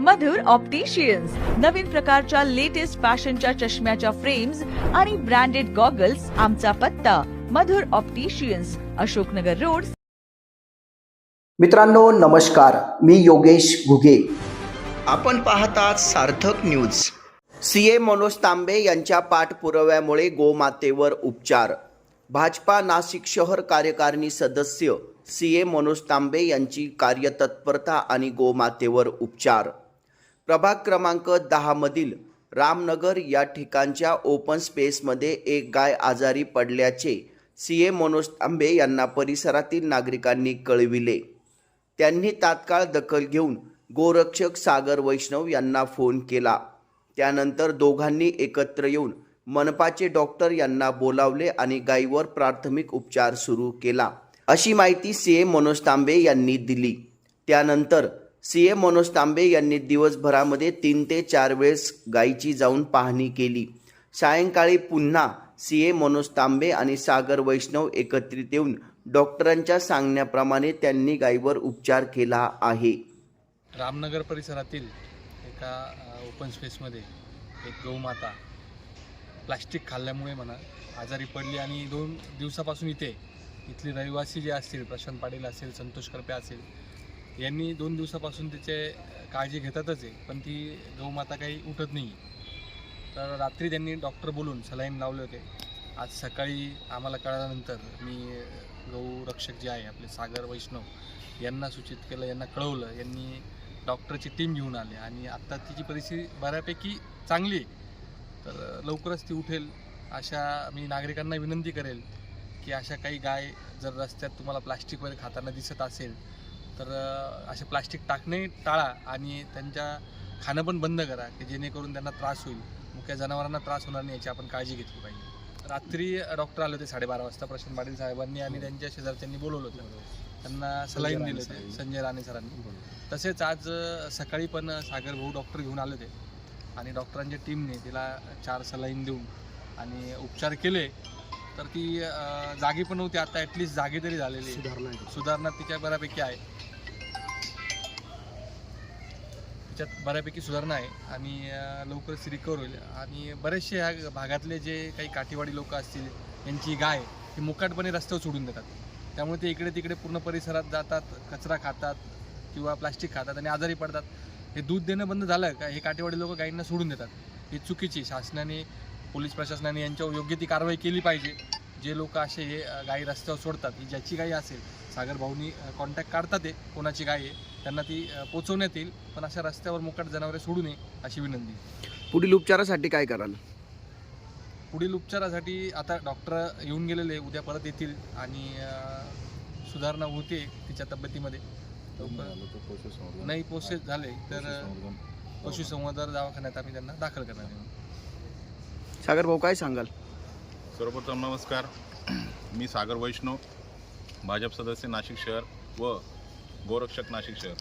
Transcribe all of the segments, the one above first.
मधुर opticians नवीन प्रकारच्या latest फॅशनच्या चष्म्याच्या फ्रेम्स आणि ब्रँडेड गॉगल्स आमचा पत्ता. Madhur opticians Ashoknagar road. मित्रांनो नमस्कार. मी योगेश घुगे. आपण पाहतात Sarthak news C A Manoj Tambe यांच्या पाठपुराव्यामुळे गोमातेवर उपचार. भाजपा नाशिक शहर कार्यकारिणी सदस्य सी ए मनोज तांबे यांची कार्यतत्परता आणि गोमातेवर उपचार. प्रभाग क्रमांक दहामधील रामनगर या ठिकाणच्या ओपन स्पेसमध्ये एक गाय आजारी पडल्याचे सी ए मनोज तांबे यांना परिसरातील नागरिकांनी कळविले. त्यांनी तात्काळ दखल घेऊन गोरक्षक सागर वैष्णव यांना फोन केला. त्यानंतर दोघांनी एकत्र येऊन मनपाचे डॉक्टर यांना बोलावले आणि गायीवर प्राथमिक उपचार सुरू केला. अशी माहिती सी ए मनोज तांबे यांनी दिली. त्यानंतर सी ए मनोज तांबे यांनी दिवसभरामध्ये तीन ते चार वेळेस गायीची जाऊन पाहणी केली. सायंकाळी पुन्हा सी ए मनोज तांबे आणि सागर वैष्णव एकत्रित येऊन डॉक्टरांच्या सांगण्याप्रमाणे त्यांनी गायीवर उपचार केला आहे. रामनगर परिसरातील एका ओपन स्पेसमध्ये एक गौमाता प्लास्टिक खाल्ल्यामुळे म्हणा आजारी पडली आणि दोन दिवसापासून इथे इथले रहिवासी जे असतील प्रशांत पाटील असेल संतोष करपे असेल यांनी दोन दिवसापासून तिचे काळजी घेतातच आहे पण ती गौमाता काही उठत नाही तर रात्री त्यांनी डॉक्टर बोलून सलाईन लावले होते. आज सकाळी आम्हाला कळल्यानंतर मी गौरक्षक जे आहे आपले सागर वैष्णव यांना सूचित केलं यांना कळवलं. यांनी डॉक्टरची टीम घेऊन आले आणि आत्ता तिची परिस्थिती बऱ्यापैकी चांगली आहे. तर लवकरच ती उठेल अशा मी नागरिकांना विनंती करेल. की अशा काही गाय जर रस्त्यात तुम्हाला प्लास्टिक वगैरे खाताना दिसत असेल तर असे प्लास्टिक टाकणे टाळा आणि त्यांच्या खाणं पण बंद करा की जेणेकरून त्यांना त्रास होईल. मुख्य जनावरांना त्रास होणार नाही याची आपण काळजी घेतली पाहिजे. रात्री डॉक्टर आले होते साडेबारा वाजता प्रशांत पाटील साहेबांनी आणि त्यांच्या शेजारच्यांनी बोलवलं होतं. त्यांना सलाईन दिले होते. संजय राणे सरांनी. तसेच आज सकाळी पण सागर भाऊ डॉक्टर घेऊन आले होते. आणि डॉक्टरांच्या टीमने तिला चार सलाईन देऊन आणि उपचार केले. तर ती जागी पण नव्हती आता ॲटलिस्ट जागी तरी झालेली आहे. सुधारणा तिच्या बऱ्यापैकी आहे. तिच्यात बऱ्यापैकी सुधारणा आहे आणि लवकरच रिकवर होईल. आणि बरेचसे ह्या भागातले जे काही काठीवाडी लोक असतील यांची गाय ही मुकाटपणे रस्त्यावर सोडून देतात. त्यामुळे ते इकडे तिकडे पूर्ण परिसरात जातात कचरा खातात किंवा प्लास्टिक खातात आणि आजारी पडतात. हे दूध देणं बंद झालं का हे काठेवाडी लोक गायींना सोडून देतात. ही चुकीची शासनाने पोलीस प्रशासनाने यांच्यावर योग्य ती कारवाई केली पाहिजे. जे लोक असे हे गायी रस्त्यावर सोडतात ही ज्याची गाई असेल सागर भाऊनी कॉन्टॅक्ट काढतात ते कोणाची गाय आहे त्यांना ती पोचवण्यात येईल. पण अशा रस्त्यावर मुकाट जनावरे सोडू नये अशी विनंती. पुढील उपचारासाठी काय कराल? पुढील उपचारासाठी आता डॉक्टर येऊन गेलेले उद्या परत येतील आणि सुधारणा होते तिच्या तब्येतीमध्ये. नाही प्रोसेस झाले तर पशुसंवर्धन. दवाखान्यात आम्ही त्यांना दाखल करणार सागर भाऊ काय सांगाल? सर्वप्रथम नमस्कार. मी सागर वैष्णव भाजप सदस्य नाशिक शहर व गोरक्षक नाशिक शहर.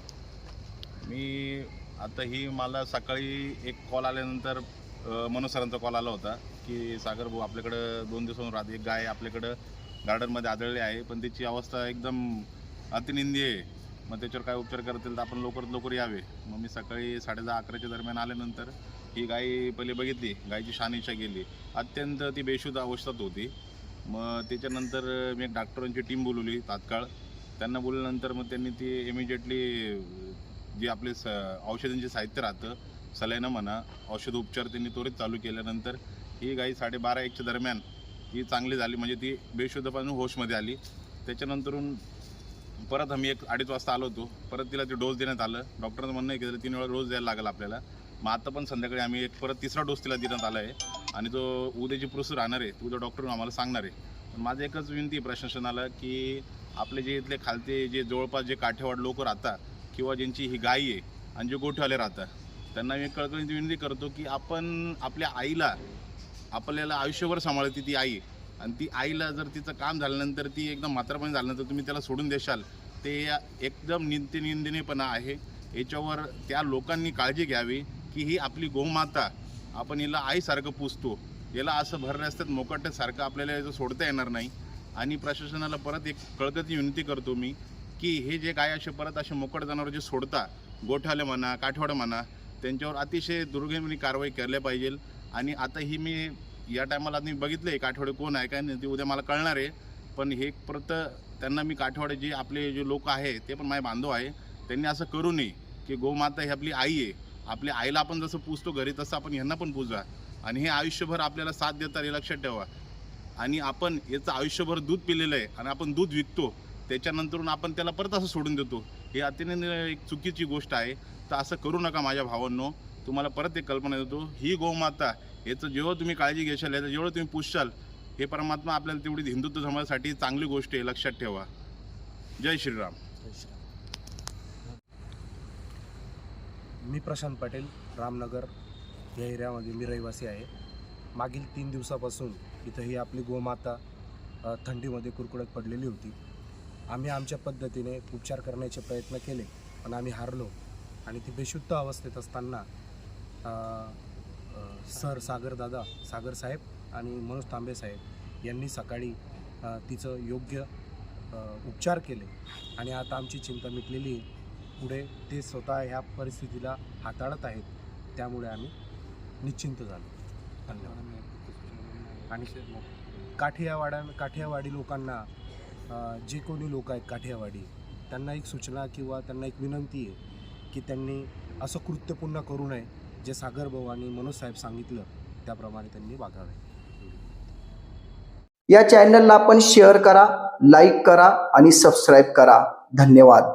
मी आता ही मला सकाळी एक कॉल आल्यानंतर अ, मनोज सरांचा कॉल आला होता की सागर भाऊ आपल्याकडं दोन दिवसाहून राहते. एक गाय आपल्याकडं गार्डनमध्ये आढळली आहे पण त्याची अवस्था एकदम अतिनिंदी आहे. मग त्याच्यावर काय उपचार करतील तर आपण लवकरात लवकर यावे. मग मी सकाळी साडेदहा अकराच्या दरम्यान आल्यानंतर ही गाय पहिले बघितली गायची शानिशा गेली अत्यंत ती बेशुद्ध अवस्थेत होती. मग त्याच्यानंतर मी एक डॉक्टरांची टीम बोलवली तात्काळ. त्यांना बोलल्यानंतर मग त्यांनी ती इमिजिएटली जे आपले स औषधांचे साहित्य राहतं सलाईनं म्हणा औषध उपचार त्यांनी त्वरित चालू केल्यानंतर ही गाई साडेबारा एकच्या दरम्यान ही चांगली झाली. म्हणजे ती बेशुद्धपासून होशमध्ये आली. त्याच्यानंतरून परत आम्ही एक अडीच वाजता आलो होतो. परत तिला ते डोस देण्यात आलं. डॉक्टरचं म्हणणं आहे की तिने तीन वेळा डोस द्यायला लागला आपल्याला. मग आता पण संध्याकाळी आम्ही एक परत तिसरा डोस तिला देण्यात आला आहे आणि जो उद्याची प्रोसेस राहणार आहे तो उद्या डॉक्टर आम्हाला सांगणार आहे. पण माझं एकच विनंती आहे प्रशासनाला की आपले जे इथले खालते जे जवळपास जे काठेवाड लोक राहतात किंवा ज्यांची ही गायी आहे आणि जे गोठेवाले राहतात त्यांना मी कळकळीची विनंती करतो की आपण आपल्या आईला आपल्याला आयुष्यभर सांभाळते ती आई. आणि ती आईला जर तिचं काम झाल्यानंतर ती एकदम म्हातारपणे झाल्यानंतर तुम्ही त्याला सोडून देशाल. ते एकदम निंदे आहे. याच्यावर त्या लोकांनी काळजी घ्यावी. की ही आपली गोमाता आपण हिला आईसारखं पुजतो याला असं भर रस्त्यात मोकट्यासारखं आपल्याला याचं सोडता येणार नाही. आणि प्रशासनाला परत एक कळकती विनंती करतो मी की हे जे काय असे परत असे मोकट जनावर जे सोडता गोठाले म्हणा काठवाड म्हणा त्यांच्यावर अतिशय दुर्गमी कारवाई केल्या पाहिजे. आणि आता ही मी या टायमाला मी बघितलं आहे काठवाडे कोण आहे काय नाही ते उद्या मला कळणार आहे. पण हे परत त्यांना मी काठवाडे जे आपले जे लोक आहे ते पण माझे बांधव आहे त्यांनी असं करू नये की गोमाता ही आपली आई आहे. आपल्या आईला आपण जसं पूजतो घरी तसं आपण ह्यांना पण पूजा. आणि हे आयुष्यभर आपल्याला साथ देतात हे लक्षात ठेवा. आणि आपण याचं आयुष्यभर दूध पिलेलं आहे आणि आपण दूध विकतो त्याच्यानंतरून आपण त्याला परत असं सोडून देतो. हे अतिशय एक चुकीची गोष्ट आहे. तर असं करू नका माझ्या भावांनो. तुम्हाला परत एक कल्पना देतो. ही गोमाता याचं जेव्हा तुम्ही काळजी घेशाल याचं जेवढं तुम्ही पुजशाल हे परमात्मा आपल्याला तेवढी हिंदुत्व समाजासाठी चांगली गोष्ट आहे लक्षात ठेवा. जय श्रीराम. मी प्रशांत पाटील रामनगर या एरियामध्ये मी रहिवासी आहे. मागील तीन दिवसापासून इथं ही आपली गोमाता थंडीमध्ये कुरकुडत पडलेली होती. आम्ही आमच्या पद्धतीने उपचार करण्याचे प्रयत्न केले पण आम्ही हारलो आणि ती बेशुद्ध अवस्थेत असताना सर सागर सर सागरदादा सागर साहेब आणि मनोज तांबे साहेब यांनी सकाळी तिचं योग्य उपचार केले आणि आता आमची चिंता मिटलेली आहे. पुढे ते स्वतः ह्या परिस्थितीला हाताळत आहेत. त्यामुळे आम्ही निश्चिंत झालो. धन्यवाद. आणि काठियावाड्या काठियावाडी लोकांना जे कोणी लोक आहेत काठियावाडी त्यांना एक सूचना किंवा त्यांना एक विनंती आहे की त्यांनी असं कृत्य पुन्हा करू नये जे सागर भाऊ आणि मनोज साहेब सांगितलं त्याप्रमाणे त्यांनी वागावे. या चॅनलला आपण शेअर करा लाईक करा आणि सबस्क्राईब करा. धन्यवाद.